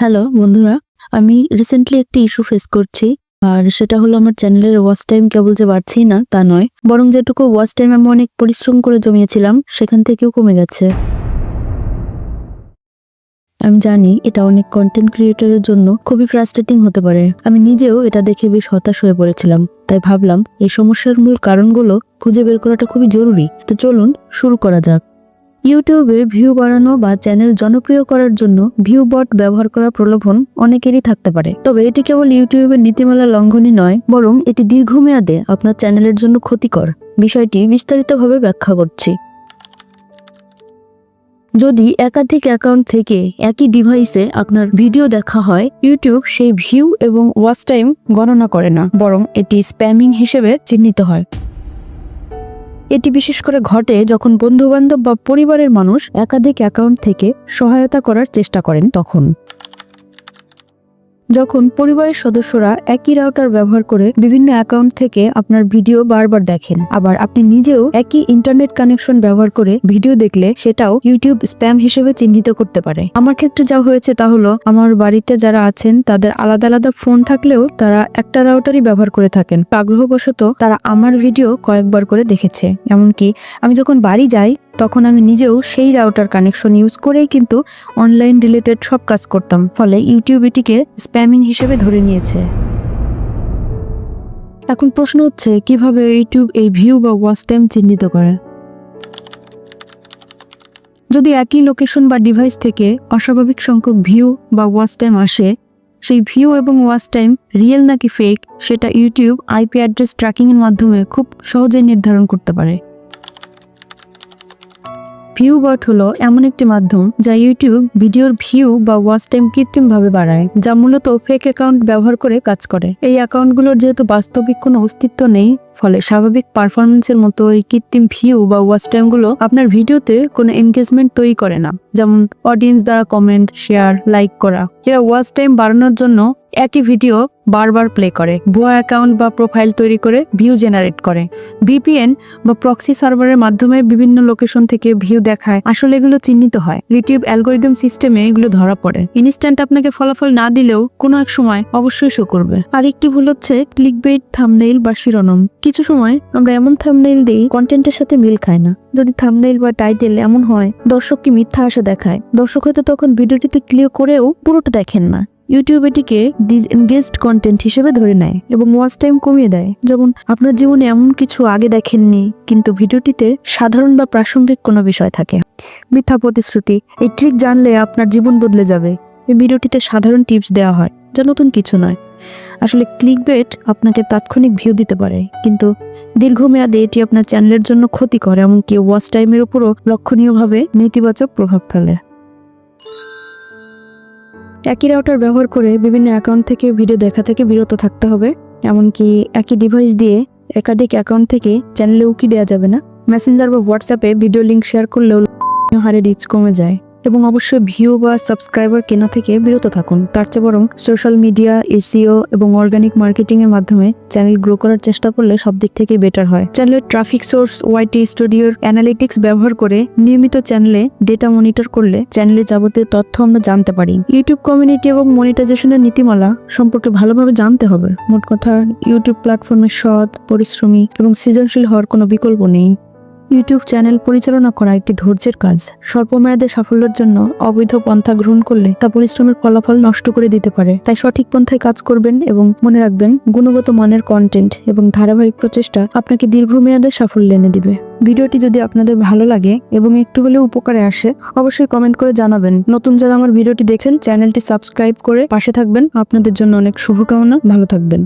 Hello বন্ধুরা। আমি recently একটি ইস্যু ফেস করছি, আর সেটা হলো আমার চ্যানেলের ওয়াচ টাইম কেবল যে বাড়ছেই না, তা নয়। বরং যেটুকু ওয়াচ টাইম আমি অনেক পরিশ্রম করে জমিয়েছিলাম, সেখান থেকেও কমে গেছে। আমি জানি এটা অনেক কন্টেন্ট ক্রিয়েটরের জন্য খুবই ফ্রাস্ট্রেটিং হতে পারে। আমি নিজেও এটা দেখে বেশ হতাশ হয়ে পড়েছিলাম। তাই ভাবলাম, এই সমস্যার মূল কারণগুলো খুঁজে বের করাটা খুবই জরুরি। তো চলুন, শুরু করা যাক। ইউটিউবে ভিউ বাড়ানো বা চ্যানেল জনপ্রিয় করার জন্য ভিউ বট ব্যবহার করা প্রলোভন অনেকেরই থাকতে পারে। তবে এটি কেবল ইউটিউবের নীতিমালা লঙ্ঘনই নয়, বরং এটি দীর্ঘমেয়াদে আপনার চ্যানেলের জন্য ক্ষতিকর। বিষয়টি বিস্তারিতভাবে ব্যাখ্যা করছি। যদি একাধিক অ্যাকাউন্ট থেকে একই ডিভাইসে আপনার ভিডিও দেখা হয়, ইউটিউব সেই ভিউ এবং ওয়াচ টাইম গণনা করে না, বরং এটি স্প্যামিং হিসেবে চিহ্নিত হয়। এটি বিশেষ করে ঘটে যখন বন্ধুবান্ধব বা পরিবারের মানুষ একাধিক অ্যাকাউন্ট থেকে সহায়তা করার চেষ্টা করেন তখন। যখন পরিবারের সদস্যরা একই রাউটার ব্যবহার করে বিভিন্ন অ্যাকাউন্ট থেকে আপনার ভিডিও বারবার দেখেন, আবার আপনি নিজেও একই ইন্টারনেট কানেকশন ব্যবহার করে ভিডিও দেখলে সেটাও ইউটিউব স্প্যাম হিসেবে চিহ্নিত করতে পারে। আমার ক্ষেত্রে যা হয়েছে তা হলো, আমার বাড়িতে যারা আছেন, তাদের আলাদা আলাদা ফোন থাকলেও তারা একটা রাউটারই ব্যবহার করে থাকেন। আগ্রহবশত তারা আমার ভিডিও কয়েকবার করে দেখেছে। এমনকি আমি যখন বাড়ি যাই তখন আমি নিজেও সেই রাউটার কানেকশন ইউজ করেই কিন্তু অনলাইন রিলেটেড সব কাজ করতাম, ফলে ইউটিউব এটিকে স্প্যামিং হিসেবে ধরে নিয়েছে। এখন প্রশ্ন হচ্ছে, কীভাবে ইউটিউব এই ভিউ বা ওয়াচ টাইম চিহ্নিত করে? যদি একই লোকেশন বা ডিভাইস থেকে অস্বাভাবিক সংখ্যক ভিউ বা ওয়াচ টাইম আসে, সেই ভিউ এবং ওয়াচ টাইম রিয়েল নাকি ফেক সেটা ইউটিউব আইপি অ্যাড্রেস ট্র্যাকিংয়ের মাধ্যমে খুব সহজেই নির্ধারণ করতে পারে। ভিউ বট হলো এমন একটি মাধ্যম যা ইউটিউব ভিডিওর ভিউ বা ওয়াচ টাইম কৃত্রিম ভাবে বাড়ায়, যা মূলত ফেক অ্যাকাউন্ট ব্যবহার করে কাজ করে। এই অ্যাকাউন্টগুলোর যেহেতু বাস্তবিক কোনো অস্তিত্ব নেই ফলে স্বাভাবিক পারফরমেন্সের মতো এই কৃত্রিম ভিউ বা ওয়াচ টাইমগুলো আপনার ভিডিওতে কোনো এনগেজমেন্ট তৈরি করে না। যেমন অডিয়েন্স দ্বারা কমেন্ট শেয়ার লাইক করা। এরা ওয়াচ টাইম বাড়ানোর জন্য একই ভিডিও বারবার প্লে করে, ভুয়া অ্যাকাউন্ট বা প্রোফাইল তৈরি করে ভিউ জেনারেট করে। ভিপিএন বা প্রক্সি সার্ভারের মাধ্যমে বিভিন্ন লোকেশন থেকে ভিউ দেখায়। আসলে এগুলো চিহ্নিত হয়। ইউটিউব অ্যালগোরিদম সিস্টেমে এগুলো ধরা পড়ে। ইনস্ট্যান্ট আপনাকে ফলাফল না দিলেও কোনো এক সময় অবশ্যই শো করবে। আর একটি ভুল হচ্ছে ক্লিক বেট থামনেইল বা শিরোনাম। কিছু সময় আমরা এমন থামনেইল দিই কন্টেন্টের সাথে মিল খায় না। যদি থামনেইল বা টাইটেল এমন হয়, দর্শককে মিথ্যা আশা দেখায়। দর্শক হয়তো তখন ভিডিওটিতে ক্লিক করেও পুরোটা দেখেন না। ইউটিউব এটিকে ডিসএনগেজড কন্টেন্ট হিসেবে ধরে নেয় এবং ওয়াচ টাইম কমিয়ে দেয়। যেমন, আপনার জীবনে এমন কিছু আগে দেখেননি, কিন্তু ভিডিওটিতে সাধারণ বা প্রাসঙ্গিক কোনো বিষয় থাকে। মিথ্যা প্রতিশ্রুতি, এই ট্রিক জানলে আপনার জীবন বদলে যাবে। এই ভিডিওটিতে সাধারণ টিপস দেওয়া হয়। যা নতুন কিছু নয়। আসলে ক্লিকবেট আপনাকে তাৎক্ষণিক ভিউ দিতে পারে, কিন্তু দীর্ঘমেয়াদে এটি আপনার চ্যানেলের জন্য ক্ষতিকর, এমনকি ওয়াচ টাইমের উপরও লক্ষণীয়ভাবে নেতিবাচক প্রভাব ফেলে। একই রাউটার ব্যবহার করে বিভিন্ন অ্যাকাউন্ট থেকে ভিডিও দেখা থেকে বিরত থাকতে হবে, এমনকি একই ডিভাইস দিয়ে একাধিক অ্যাকাউন্ট থেকে চ্যানেলে উকি দেওয়া যাবে না। মেসেঞ্জার বা হোয়াটসঅ্যাপে ভিডিও লিঙ্ক শেয়ার করলেও হারে রিচ কমে যায়। এবং অবশ্যই ভিউ বা সাবস্ক্রাইবার কেনা থেকে বিরত থাকুন। তার চেয়ে বরং সোশ্যাল মিডিয়া এসিও এবং অর্গানিক মার্কেটিং এর মাধ্যমে চ্যানেল গ্রো করার চেষ্টা করলে সব দিক থেকেই বেটার হয়। চ্যানেলের ট্রাফিক সোর্স ওয়াইটি স্টুডিওর অ্যানালিটিক্স ব্যবহার করে নিয়মিত চ্যানেলে ডেটা মনিটর করলে চ্যানেলের যাবতীয় তথ্য আমরা জানতে পারি। ইউটিউব কমিউনিটি এবং মনিটাইজেশনের নীতিমালা সম্পর্কে ভালোভাবে জানতে হবে। মোট কথা ইউটিউব প্ল্যাটফর্মে সৎ, পরিশ্রমী এবং সৃজনশীল হওয়ার কোনো বিকল্প নেই। ইউটিউব চ্যানেল পরিচালনা করা একটি ধৈর্যের কাজ। স্বল্পমেয়াদে সাফল্যের জন্য অবৈধ পন্থা গ্রহণ করলে তা পরিশ্রমের ফলাফল নষ্ট করে দিতে পারে। তাই সঠিক পন্থায় কাজ করবেন এবং মনে রাখবেন, গুণগত মানের কন্টেন্ট এবং ধারাবাহিক প্রচেষ্টা আপনাকে দীর্ঘমেয়াদে সাফল্য এনে দিবে। ভিডিওটি যদি আপনাদের ভালো লাগে এবং একটু হলেও উপকারে আসে, অবশ্যই কমেন্ট করে জানাবেন। নতুন যারা আমার ভিডিওটি দেখেন চ্যানেলটি সাবস্ক্রাইব করে পাশে থাকবেন। আপনাদের জন্য অনেক শুভকামনা। ভালো থাকবেন।